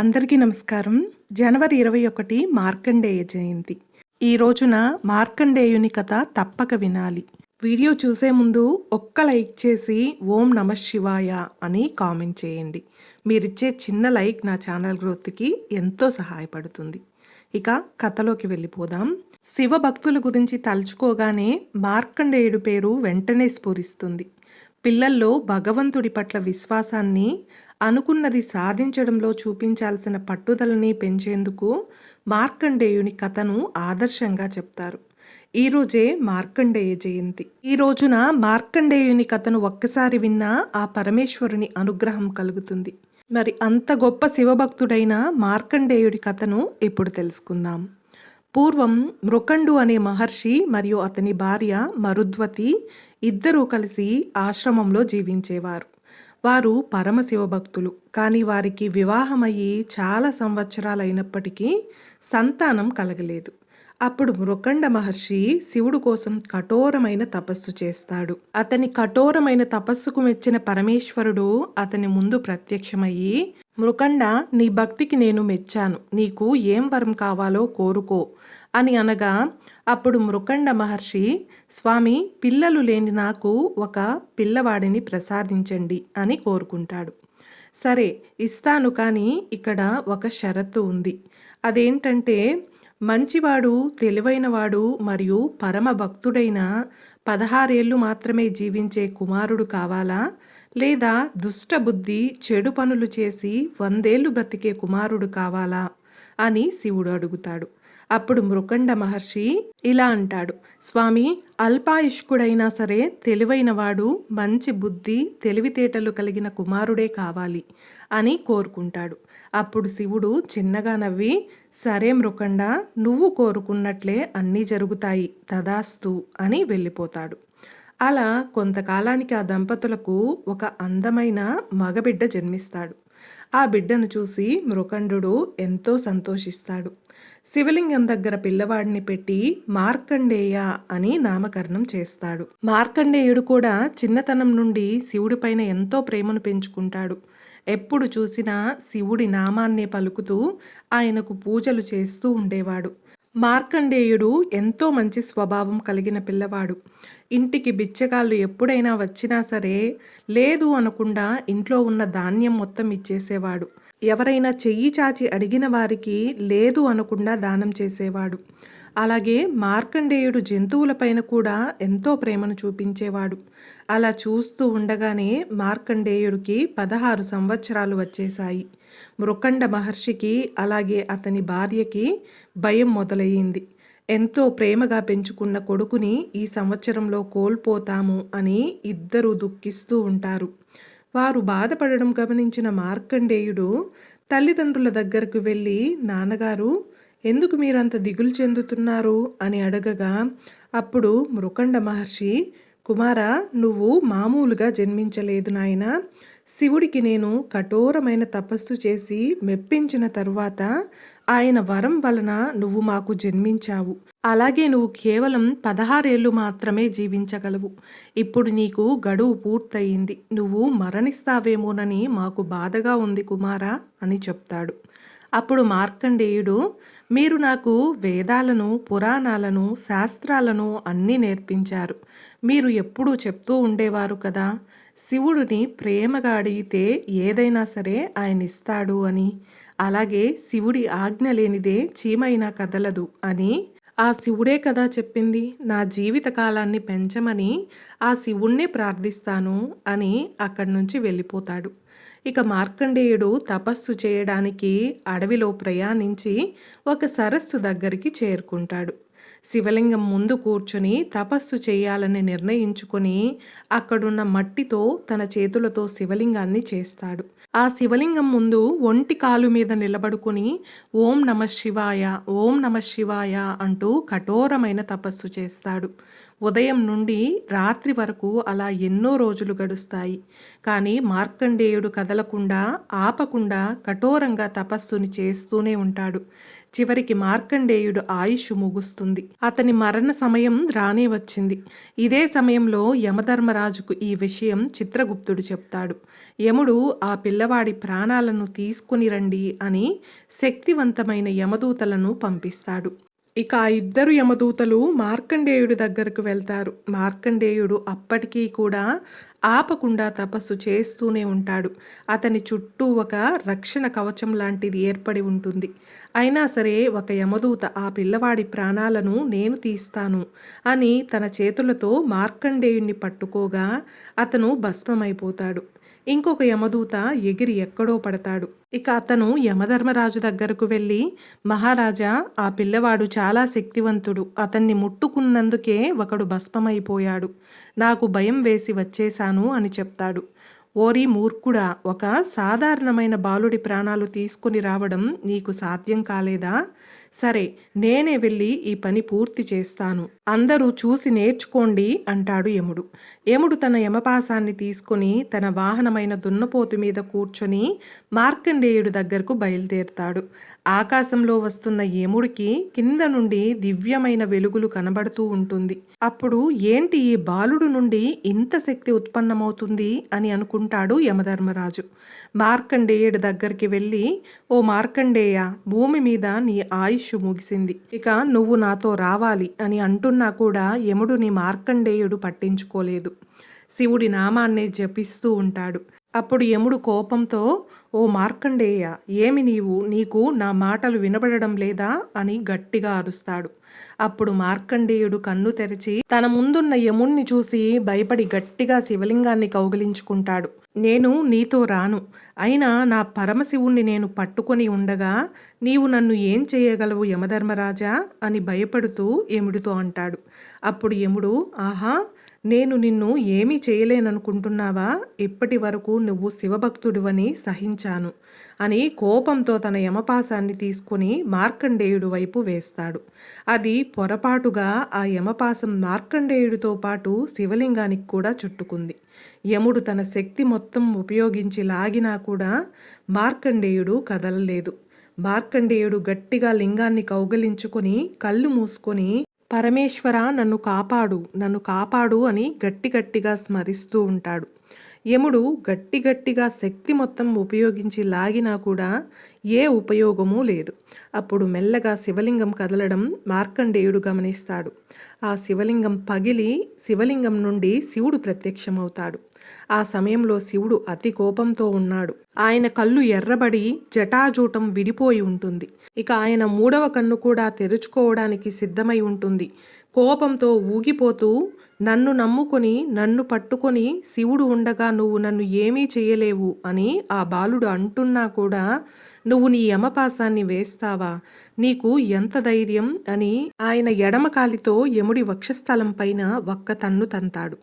అందరికీ నమస్కారం. జనవరి ఇరవై ఒకటి మార్కండేయ జయంతి. ఈ రోజున మార్కండేయుని కథ తప్పక వినాలి. వీడియో చూసే ముందు ఒక్క లైక్ చేసి ఓం నమ శివాయ అని కామెంట్ చేయండి. మీరిచ్చే చిన్న లైక్ నా ఛానల్ గ్రోత్కి ఎంతో సహాయపడుతుంది. ఇక కథలోకి వెళ్ళిపోదాం. శివ భక్తుల గురించి తలుచుకోగానే మార్కండేయుడు పేరు వెంటనే స్ఫురిస్తుంది. పిల్లల్లో భగవంతుడి పట్ల విశ్వాసాన్ని అనుకున్నది సాధించడంలో చూపించాల్సిన పట్టుదలని పెంచేందుకు మార్కండేయుని కథను ఆదర్శంగా చెప్తారు. ఈరోజే మార్కండేయ జయంతి. ఈ రోజున మార్కండేయుని కథను ఒక్కసారి విన్నా ఆ పరమేశ్వరుని అనుగ్రహం కలుగుతుంది. మరి అంత గొప్ప శివభక్తుడైన మార్కండేయుడి కథను ఇప్పుడు తెలుసుకుందాం. పూర్వం మృకండు అనే మహర్షి మరియు అతని భార్య మరుద్వతి ఇద్దరూ కలిసి ఆశ్రమంలో జీవించేవారు. వారు పరమశివ భక్తులు కానీ వారికి వివాహమయ్యి చాలా సంవత్సరాలైనప్పటికీ సంతానం కలగలేదు. అప్పుడు మృకండ మహర్షి శివుడు కోసం కఠోరమైన తపస్సు చేస్తాడు. అతని కఠోరమైన తపస్సుకు మెచ్చిన పరమేశ్వరుడు అతని ముందు ప్రత్యక్షమయ్యి మృకండ నీ భక్తికి నేను మెచ్చాను. నీకు ఏం వరం కావాలో కోరుకో అని అనగా అప్పుడు మృకండ మహర్షి స్వామి పిల్లలు లేని నాకు ఒక పిల్లవాడిని ప్రసాదించండి అని కోరుకుంటాడు. సరే ఇస్తాను కానీ ఇక్కడ ఒక షరతు ఉంది. అదేంటంటే మంచివాడు తెలివైనవాడు మరియు పరమ భక్తుడైన పదహారేళ్ళు మాత్రమే జీవించే కుమారుడు కావాలా? లేదా దుష్టబుద్ధి చెడు పనులు చేసి వందేళ్ళు బ్రతికే కుమారుడు కావాలా? అని శివుడు అడుగుతాడు. అప్పుడు మృకండ మహర్షి ఇలా అంటాడు. స్వామి అల్పాయుష్కుడైనా సరే తెలివైనవాడు మంచి బుద్ధి తెలివితేటలు కలిగిన కుమారుడే కావాలి అని కోరుకుంటాడు. అప్పుడు శివుడు చిన్నగా నవ్వి సరే మృకండ నువ్వు కోరుకున్నట్లే అన్నీ జరుగుతాయి తదాస్తు అని వెళ్ళిపోతాడు. అలా కొంతకాలానికి ఆ దంపతులకు ఒక అందమైన మగబిడ్డ జన్మిస్తాడు. ఆ బిడ్డను చూసి మృకండు ఎంతో సంతోషిస్తాడు. శివలింగం దగ్గర పిల్లవాడిని పెట్టి మార్కండేయ అని నామకరణం చేస్తాడు. మార్కండేయుడు కూడా చిన్నతనం నుండి శివుడిపైన ఎంతో ప్రేమను పెంచుకుంటాడు. ఎప్పుడు చూసినా శివుడి నామాన్నే పలుకుతూ ఆయనకు పూజలు చేస్తూ ఉండేవాడు. మార్కండేయుడు ఎంతో మంచి స్వభావం కలిగిన పిల్లవాడు. ఇంటికి బిచ్చగాళ్ళు ఎప్పుడైనా వచ్చినా సరే లేదు అనకుండా ఇంట్లో ఉన్న ధాన్యం మొత్తం ఇచ్చేసేవాడు. ఎవరైనా చెయ్యి చాచి అడిగిన వారికి లేదు అనకుండా దానం చేసేవాడు. అలాగే మార్కండేయుడు జంతువులపైన కూడా ఎంతో ప్రేమను చూపించేవాడు. అలా చూస్తూ ఉండగానే మార్కండేయుడికి పదహారు సంవత్సరాలు వచ్చేశాయి. మృకండ మహర్షికి అలాగే అతని భార్యకి భయం మొదలయ్యింది. ఎంతో ప్రేమగా పెంచుకున్న కొడుకుని ఈ సంవత్సరంలో కోల్పోతాము అని ఇద్దరూ దుఃఖిస్తూ ఉంటారు. వారు బాధపడడం గమనించిన మార్కండేయుడు తల్లిదండ్రుల దగ్గరకు వెళ్ళి నాన్నగారు ఎందుకు మీరంత దిగులు చెందుతున్నారు అని అడగగా అప్పుడు మృకండ మహర్షి కుమార నువ్వు మామూలుగా జన్మించలేదు నాయన. శివుడికి నేను కఠోరమైన తపస్సు చేసి మెప్పించిన తరువాత ఆయన వరం వలన నువ్వు మాకు జన్మించావు. అలాగే నువ్వు కేవలం పదహారేళ్ళు మాత్రమే జీవించగలవు. ఇప్పుడు నీకు గడువు పూర్తయింది. నువ్వు మరణిస్తావేమోనని మాకు బాధగా ఉంది కుమారా అని చెప్తాడు. అప్పుడు మార్కండేయుడు మీరు నాకు వేదాలను పురాణాలను శాస్త్రాలను అన్నీ నేర్పించారు. మీరు ఎప్పుడూ చెప్తూ ఉండేవారు కదా. శివుడిని ప్రేమగా అడిగితే ఏదైనా సరే ఆయన ఇస్తాడు అని. అలాగే శివుడి ఆజ్ఞ లేనిదే చీమైనా కదలదు అని. ఆ శివుడే కదా చెప్పింది నా జీవిత కాలాన్ని పెంచమని ఆ శివుణ్ణే ప్రార్థిస్తాను అని అక్కడి నుంచి వెళ్ళిపోతాడు. ఇక మార్కండేయుడు తపస్సు చేయడానికి అడవిలో ప్రయాణించి ఒక సరస్సు దగ్గరికి చేరుకుంటాడు. శివలింగం ముందు కూర్చుని తపస్సు చేయాలని నిర్ణయించుకొని అక్కడున్న మట్టితో తన చేతులతో శివలింగాన్ని చేస్తాడు. ఆ శివలింగం ముందు ఒంటి కాలు మీద నిలబడుకుని ఓం నమ శివాయ ఓం నమ శివాయ అంటూ కఠోరమైన తపస్సు చేస్తాడు. ఉదయం నుండి రాత్రి వరకు అలా ఎన్నో రోజులు గడుస్తాయి. కానీ మార్కండేయుడు కదలకుండా ఆపకుండా కఠోరంగా తపస్సుని చేస్తూనే ఉంటాడు. చివరికి మార్కండేయుడు ఆయుష్ ముగుస్తుంది. అతని మరణ సమయం రానే వచ్చింది. ఇదే సమయంలో యమధర్మరాజుకు ఈ విషయం చిత్రగుప్తుడు చెప్తాడు. యముడు ఆ పిల్లవాడి ప్రాణాలను తీసుకుని రండి అని శక్తివంతమైన యమదూతలను పంపిస్తాడు. ఇక ఆ ఇద్దరు యమదూతలు మార్కండేయుడి దగ్గరకు వెళ్తారు. మార్కండేయుడు అప్పటికీ కూడా ఆపకుండా తపస్సు చేస్తూనే ఉంటాడు. అతని చుట్టూ ఒక రక్షణ కవచం లాంటిది ఏర్పడి ఉంటుంది. అయినా సరే ఒక యమదూత ఆ పిల్లవాడి ప్రాణాలను నేను తీస్తాను అని తన చేతులతో మార్కండేయుణ్ణి పట్టుకోగా అతను భస్మమైపోతాడు. ఇంకొక యమదూత ఎగిరి ఎక్కడో పడతాడు. ఇక అతను యమధర్మరాజు దగ్గరకు వెళ్ళి మహారాజా ఆ పిల్లవాడు చాలా శక్తివంతుడు. అతన్ని ముట్టుకున్నందుకే ఒకడు భస్మమైపోయాడు. నాకు భయం వేసి వచ్చేశాను. అని చెప్తాడు. ఓరి మూర్ఖుడా ఒక సాధారణమైన బాలుడి ప్రాణాలు తీసుకుని రావడం నీకు సాధ్యం కాలేదా? సరే నేనే వెళ్ళి ఈ పని పూర్తి చేస్తాను. అందరూ చూసి నేర్చుకోండి అంటాడు యముడు. యముడు తన యమపాసాన్ని తీసుకుని తన వాహనమైన దున్నపోతు మీద కూర్చొని మార్కండేయుడు దగ్గరకు బయలుదేరుతాడు. ఆకాశంలో వస్తున్న యముడికి కింద నుండి దివ్యమైన వెలుగులు కనబడుతూ ఉంటుంది. అప్పుడు ఏంటి ఈ బాలుడు నుండి ఇంత శక్తి ఉత్పన్నమవుతుంది అని అనుకుంటాడు యమధర్మరాజు. మార్కండేయుడి దగ్గరికి వెళ్ళి ఓ మార్కండేయ భూమి మీద నీ ఆయుష్ ముగిసింది. ఇక నువ్వు నాతో రావాలి అని అంటున్నా కూడా యముడుని మార్కండేయుడు పట్టించుకోలేదు. శివుడి నామాన్నే జపిస్తూ ఉంటాడు. అప్పుడు యముడు కోపంతో ఓ మార్కండేయ ఏమి నీవు? నీకు నా మాటలు వినబడడం లేదా అని గట్టిగా అరుస్తాడు. అప్పుడు మార్కండేయుడు కన్ను తెరిచి తన ముందున్న యముణ్ణి చూసి భయపడి గట్టిగా శివలింగాన్ని కౌగిలించుకుంటాడు. నేను నీతో రాను. అయినా నా పరమశివుణ్ణి నేను పట్టుకొని ఉండగా నీవు నన్ను ఏం చేయగలవు యమధర్మరాజా అని భయపడుతూ యముడితో అంటాడు. అప్పుడు యముడు ఆహా నేను నిన్ను ఏమీ చేయలేననుకుంటున్నావా? ఇప్పటి వరకు నువ్వు శివభక్తుడివని సహించాను. అని కోపంతో తన యమపాసాన్ని తీసుకుని మార్కండేయుడు వైపు వేస్తాడు. అది పొరపాటుగా ఆ యమపాసం మార్కండేయుడితో పాటు శివలింగానికి కూడా చుట్టుకుంది. యముడు తన శక్తి మొత్తం ఉపయోగించి లాగినా కూడా మార్కండేయుడు కదలలేదు. మార్కండేయుడు గట్టిగా లింగాన్ని కౌగలించుకొని కళ్ళు మూసుకొని పరమేశ్వర నన్ను కాపాడు నన్ను కాపాడు అని గట్టి గట్టిగా స్మరిస్తూ ఉంటాడు. యముడు గట్టి గట్టిగా శక్తి మొత్తం ఉపయోగించి లాగినా కూడా ఏ ఉపయోగమూ లేదు. అప్పుడు మెల్లగా శివలింగం కదలడం మార్కండేయుడు గమనిస్తాడు. ఆ శివలింగం పగిలి శివలింగం నుండి శివుడు ప్రత్యక్షమవుతాడు. ఆ సమయంలో శివుడు అతి కోపంతో ఉన్నాడు. ఆయన కళ్ళు ఎర్రబడి జటాజూటం విడిపోయి ఉంటుంది. ఇక ఆయన మూడవ కన్ను కూడా తెరుచుకోవడానికి సిద్ధమై ఉంటుంది. కోపంతో ఊగిపోతూ నన్ను నమ్ముకొని నన్ను పట్టుకొని శివుడు ఉండగా నువ్వు నన్ను ఏమీ చేయలేవు అని ఆ బాలుడు అంటున్నా కూడా నువ్వు నీ యమపాసాన్ని వేస్తావా? నీకు ఎంత ధైర్యం? అని ఆయన ఎడమ కాలితో యముడి వక్షస్థలం పైన ఒక్క తన్ను తంతాడు.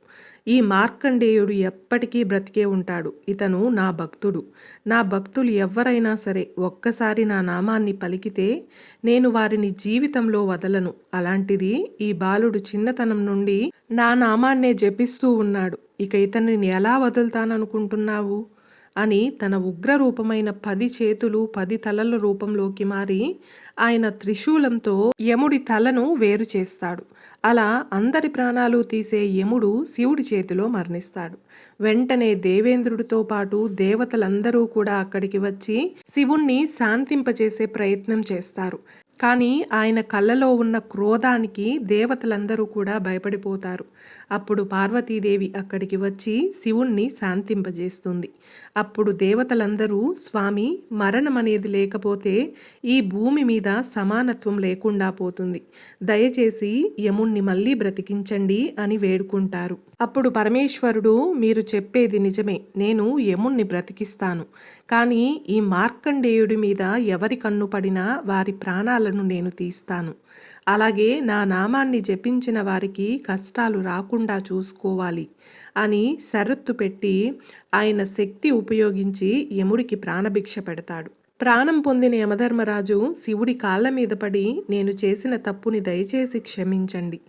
ఈ మార్కండేయుడు ఎప్పటికీ బ్రతికే ఉంటాడు. ఇతను నా భక్తుడు. నా భక్తులు ఎవరైనా సరే ఒక్కసారి నా నామాన్ని పలికితే నేను వారిని జీవితంలో వదలను. అలాంటిది ఈ బాలుడు చిన్నతనం నుండి నా నామాన్నే జపిస్తూ ఉన్నాడు. ఇక ఇతనిని ఎలా వదులుతాననుకుంటున్నావు? అని తన ఉగ్ర రూపమైన పది చేతులు పది తలల రూపంలోకి మారి ఆయన త్రిశూలంతో యముడి తలను వేరు చేస్తాడు. అలా అందరి ప్రాణాలు తీసే యముడు శివుడి చేతిలో మరణిస్తాడు. వెంటనే దేవేంద్రుడితో పాటు దేవతలందరూ కూడా అక్కడికి వచ్చి శివుణ్ణి శాంతింపచేసే ప్రయత్నం చేస్తారు. కానీ ఆయన కళ్ళలో ఉన్న క్రోధానికి దేవతలందరూ కూడా భయపడిపోతారు. అప్పుడు పార్వతీదేవి అక్కడికి వచ్చి శివుణ్ణి శాంతింపజేస్తుంది. అప్పుడు దేవతలందరూ స్వామి మరణం అనేది లేకపోతే ఈ భూమి మీద సమానత్వం లేకుండా పోతుంది. దయచేసి యముణ్ణి మళ్ళీ బ్రతికించండి అని వేడుకుంటారు. అప్పుడు పరమేశ్వరుడు మీరు చెప్పేది నిజమే. నేను యముణ్ణి బ్రతికిస్తాను. కానీ ఈ మార్కండేయుడి మీద ఎవరి కన్ను పడినా వారి కష్టాలను నేను తీస్తాను. అలాగే నా నామాన్ని జపించిన వారికి కష్టాలు రాకుండా చూసుకోవాలి అని షరత్తు పెట్టి ఆయన శక్తి ఉపయోగించి యముడికి ప్రాణభిక్ష పెడతాడు. ప్రాణం పొందిన యమధర్మరాజు శివుడి కాళ్ళ మీద పడి నేను చేసిన తప్పుని దయచేసి క్షమించండి.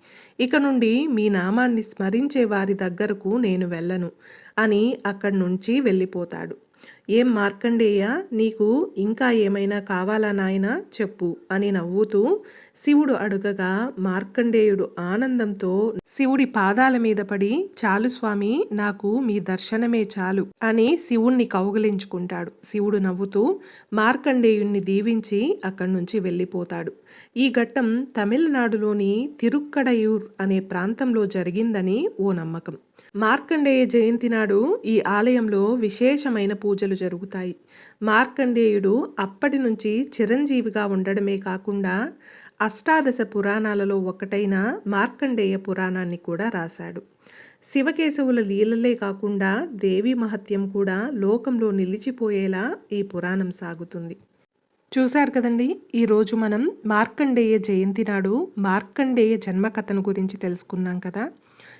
ఇక నుండి మీ నామాన్ని స్మరించే వారి దగ్గరకు నేను వెళ్ళను అని అక్కడి నుంచి వెళ్ళిపోతాడు. ఏం మార్కండేయ? నీకు ఇంకా ఏమైనా కావాలా నాయనా? చెప్పు అని నవ్వుతూ శివుడు అడుగగా మార్కండేయుడు ఆనందంతో శివుడి పాదాల మీద పడి చాలు స్వామి నాకు మీ దర్శనమే చాలు అని శివుణ్ణి కౌగిలించుకుంటాడు. శివుడు నవ్వుతూ మార్కండేయుణ్ణి దీవించి అక్కడి నుంచి వెళ్ళిపోతాడు. ఈ ఘట్టం తమిళనాడులోని తిరుక్కడయూర్ అనే ప్రాంతంలో జరిగిందని ఓ నమ్మకం. మార్కండేయ జయంతి నాడు ఈ ఆలయంలో విశేషమైన పూజలు జరుగుతాయి. మార్కండేయుడు అప్పటి నుంచి చిరంజీవిగా ఉండడమే కాకుండా అష్టాదశ పురాణాలలో ఒకటైన మార్కండేయ పురాణాన్ని కూడా రాశాడు. శివకేశవుల లీలలే కాకుండా దేవి మహత్యం కూడా లోకంలో నిలిచిపోయేలా ఈ పురాణం సాగుతుంది. చూశారు కదండి? ఈరోజు మనం మార్కండేయ జయంతి నాడు మార్కండేయ జన్మకథను గురించి తెలుసుకున్నాం కదా?